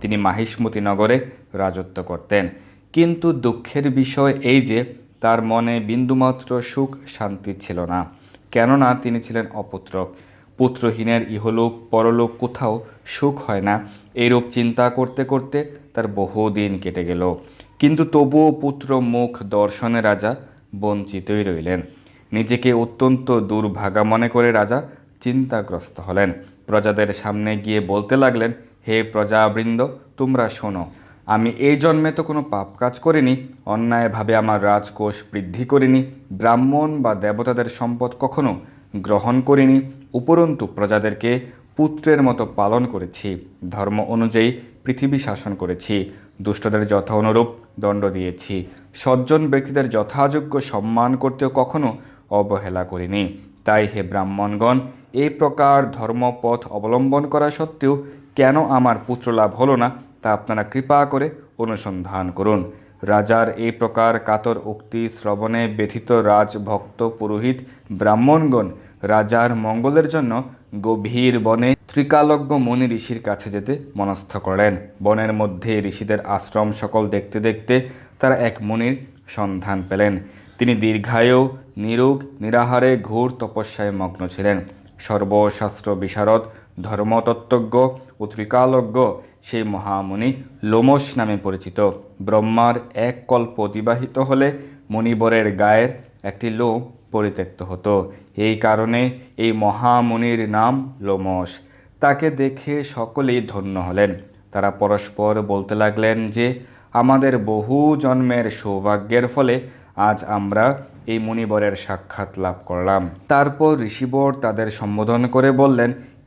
তিনি মাহিষ্মতি নগরে রাজত্ব করতেন। কিন্তু দুঃখের বিষয় এই যে, তার মনে বিন্দুমাত্র সুখ শান্তি ছিল না। কেননা তিনি ছিলেন অপুত্রক পুত্রহীনের ইহলোক পরলোক কোথাও সুখ হয় না। এইরূপ চিন্তা করতে করতে তার বহুদিন কেটে গেল। কিন্তু তবুও পুত্র মুখ দর্শনে রাজা বঞ্চিতই রইলেন। নিজেকে অত্যন্ত দুর্ভাগা মনে করে রাজা চিন্তাগ্রস্ত হলেন। প্রজাদের সামনে গিয়ে বলতে লাগলেন হে প্রজাবৃন্দ, তোমরা শোনো। আমি এই জন্মে তো কোনো পাপ কাজ করিনি, অন্যায়ভাবে আমার রাজকোষ বৃদ্ধি করিনি, ব্রাহ্মণ বা দেবতাদের সম্পদ কখনো গ্রহণ করিনি, উপরন্তু প্রজাদেরকে পুত্রের মতো পালন করেছি, ধর্ম অনুযায়ী পৃথিবী শাসন করেছি, দুষ্টদের যথা অনুরূপ দণ্ড দিয়েছি, সজ্জন ব্যক্তিদের যথাযোগ্য সম্মান করতেও কখনো অবহেলা করিনি। তাই হে ব্রাহ্মণগণ, এই প্রকার ধর্মপথ অবলম্বন করা সত্ত্বেও কেন আমার পুত্র লাভ হলো না, তা আপনারা কৃপা করে অনুসন্ধান করুন। রাজার এই প্রকার কাতর উক্তি শ্রবণে ব্যথিত রাজভক্ত পুরোহিত ব্রাহ্মণগণ রাজার মঙ্গলের জন্য গভীর বনে ত্রিকালজ্ঞ মুনি ঋষির কাছে যেতে মনস্থ করেন বনের মধ্যে ঋষিদের আশ্রম সকল দেখতে দেখতে তারা এক মুনির সন্ধান পেলেন। তিনি দীর্ঘায়ু, নিরোগ, নিরাহারে ঘোর তপস্যায় মগ্ন ছিলেন। সর্বশাস্ত্র বিশারদ ধর্মতত্ত্বজ্ঞ ও ত্রিকালজ্ঞ সেই মহামুনি লোমস নামে পরিচিত। ব্রহ্মার এক কল্প অতিবাহিত হলে মণিবরের গায়ের একটি লোম পরিত্যক্ত হতো। এই কারণে এই মহামুনির নাম লোমস তাকে দেখে সকলেই ধন্য হলেন। তারা পরস্পর বলতে লাগলেন যে, আমাদের বহু জন্মের সৌভাগ্যের ফলে আজ আমরা এই মুনিবরের সাক্ষাৎ লাভ করলাম। তারপর ঋষিবর তাদের সম্বোধন করে বললেন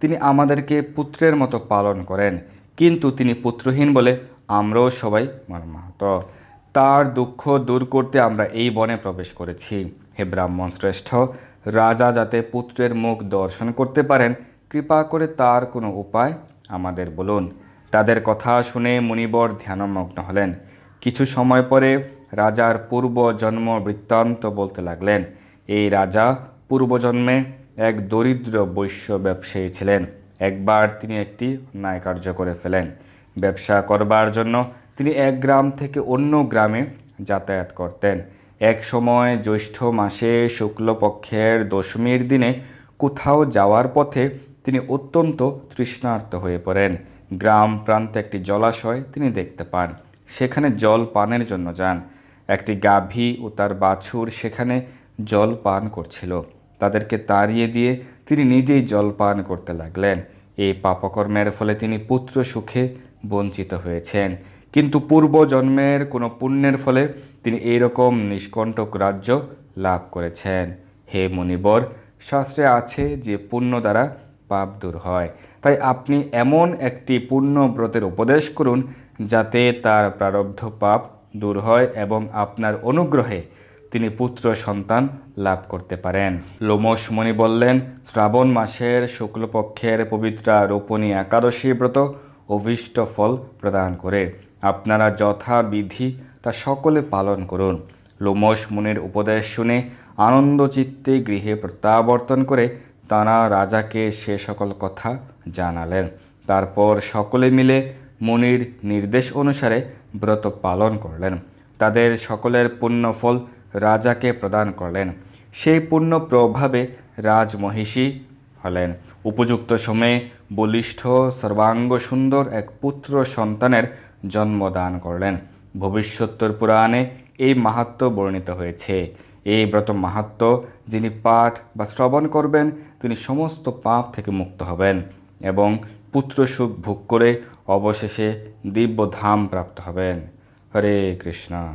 তিনি আমাদেরকে পুত্রের মতো পালন করেন। কিন্তু তিনি পুত্রহীন বলে আমরাও সবাই মর্মাহত। তার দুঃখ দূর করতে আমরা এই বনে প্রবেশ করেছি। হে ব্রাহ্মণ শ্রেষ্ঠ, রাজা যাতে পুত্রের মুখ দর্শন করতে পারেন, কৃপা করে তার কোনো উপায় আমাদের বলুন। তাদের কথা শুনে মুনিবর ধ্যানমগ্ন হলেন। কিছু সময় পরে রাজার পূর্ব জন্ম বৃত্তান্ত বলতে লাগলেন, এই রাজা, পূর্বজন্মে এক দরিদ্র বৈশ্য ব্যবসায়ী ছিলেন। একবার তিনি একটি ন্যায় কার্য করে ফেলেন। ব্যবসা করবার জন্য তিনি এক গ্রাম থেকে অন্য গ্রামে যাতায়াত করতেন। এক সময় জ্যৈষ্ঠ মাসে শুক্লপক্ষের দশমীর দিনে কোথাও যাওয়ার পথে তিনি অত্যন্ত তৃষ্ণার্ত হয়ে পড়েন। গ্রাম প্রান্তে একটি জলাশয় তিনি দেখতে পান। সেখানে জল পানের জন্য যান। একটি গাভী ও তার বাছুর সেখানে জল পান করছিল। তাদেরকে তাড়িয়ে দিয়ে তিনি নিজেই জল পান করতে লাগলেন। এই পাপকর্মের ফলে তিনি পুত্র সুখে বঞ্চিত হয়েছেন। কিন্তু পূর্ব জন্মের কোনো পুণ্যের ফলে তিনি এইরকম নিষ্কণ্টক রাজ্য লাভ করেছেন। হে মুনিবর, শাস্ত্রে আছে যে পুণ্য দ্বারা পাপ দূর হয়। তাই আপনি এমন একটি পূর্ণ ব্রতের উপদেশ করুন যাতে তার প্রারব্ধ পাপ দূর হয় এবং আপনার অনুগ্রহে তিনি পুত্র সন্তান লাভ করতে পারেন। লোমস মুনি বললেন, শ্রাবণ মাসের শুক্লপক্ষের পবিত্র রোপণী একাদশী ব্রত অভীষ্ট ফল প্রদান করে। আপনারা যথাবিধি তা সকলে পালন করুন। লোমস মুনির উপদেশ শুনে আনন্দচিত্তে গৃহে প্রত্যাবর্তন করে তারা রাজাকে সে সকল কথা জানালেন। তারপর সকলে মিলে মুনির নির্দেশ অনুসারে ব্রত পালন করলেন। তাদের সকলের পুণ্যফল রাজাকে প্রদান করলেন। সেই পুণ্য প্রভাবে রাজমহিষী হলেন। উপযুক্ত সময়ে বলিষ্ঠ, সর্বাঙ্গ, সুন্দর এক পুত্র সন্তানের জন্মদান করলেন। ভবিষ্যত্তর পুরাণে এই মাহাত্ম্য বর্ণিত হয়েছে। এই ব্রত মাহাত্ম্য যিনি পাঠ বা শ্রবণ করবেন, তিনি সমস্ত পাপ থেকে মুক্ত হবেন এবং পুত্র সুখ ভোগ করে অবশেষে দিব্য ধাম প্রাপ্ত হবেন। হরে কৃষ্ণ।